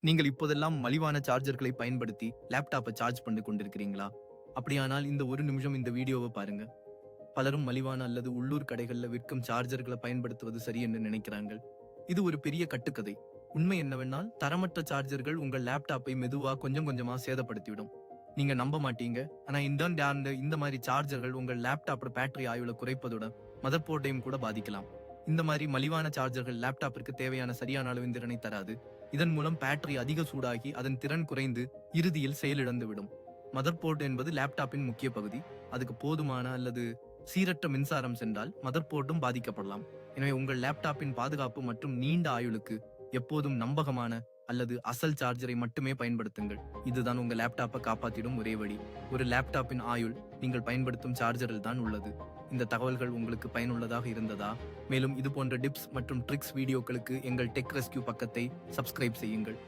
நீங்கள் இப்போதெல்லாம் மலிவான சார்ஜர்களை பயன்படுத்தி லேப்டாப்பை சார்ஜ் பண்ணி கொண்டிருக்கிறீங்களா? அப்படியானால் இந்த ஒரு நிமிஷம் இந்த வீடியோவை பாருங்க. பலரும் மலிவான அல்லது உள்ளூர் கடைகளில் விற்கும் சார்ஜர்களை பயன்படுத்துவது சரி என்று நினைக்கிறாங்க இது ஒரு பெரிய கட்டுக்கதை. உண்மை என்னவென்றால் தரமற்ற சார்ஜர்கள் உங்கள் லேப்டாப்பை மெதுவா கொஞ்சம் கொஞ்சமா சேதப்படுத்திவிடும். நீங்க நம்ப மாட்டீங்க. ஆனா இந்த இந்த- இந்த மாதிரி சார்ஜர்கள் உங்கள் லேப்டாப்போட பேட்டரி ஆயுளை குறைப்பதுடன் மதர் போர்டையும் கூட பாதிக்கலாம். இந்த மாதிரி மலிவான சார்ஜர்கள் லேப்டாப்பிற்கு தேவையான சரியான அளவின் திறனை தராது. இதன் மூலம் பேட்டரி அதிக சூடாகி அதன் திறன் குறைந்து இறுதியில் செயலிழந்து விடும் மதர் என்பது லேப்டாப்பின் முக்கிய பகுதி. அதுக்கு போதுமான அல்லது சீரற்ற மின்சாரம் சென்றால் மதர் போர்ட்டும் பாதிக்கப்படலாம். எனவே உங்கள் லேப்டாப்பின் பாதுகாப்பு மற்றும் நீண்ட ஆயுளுக்கு எப்போதும் நம்பகமான அல்லது அசல் சார்ஜரை மட்டுமே பயன்படுத்துங்கள். இதுதான் உங்கள் லேப்டாப்பை காப்பாற்றிடும் ஒரே வழி. ஒரு லேப்டாப்பின் ஆயுள் நீங்கள் பயன்படுத்தும் சார்ஜரில் தான் உள்ளது. இந்த தகவல்கள் உங்களுக்கு பயனுள்ளதாக இருந்ததா? மேலும் இது போன்ற டிப்ஸ் மற்றும் ட்ரிக்ஸ் வீடியோக்களுக்கு எங்கள் டெக் ரெஸ்கியூ பக்கத்தை சப்ஸ்கிரைப் செய்யுங்கள்.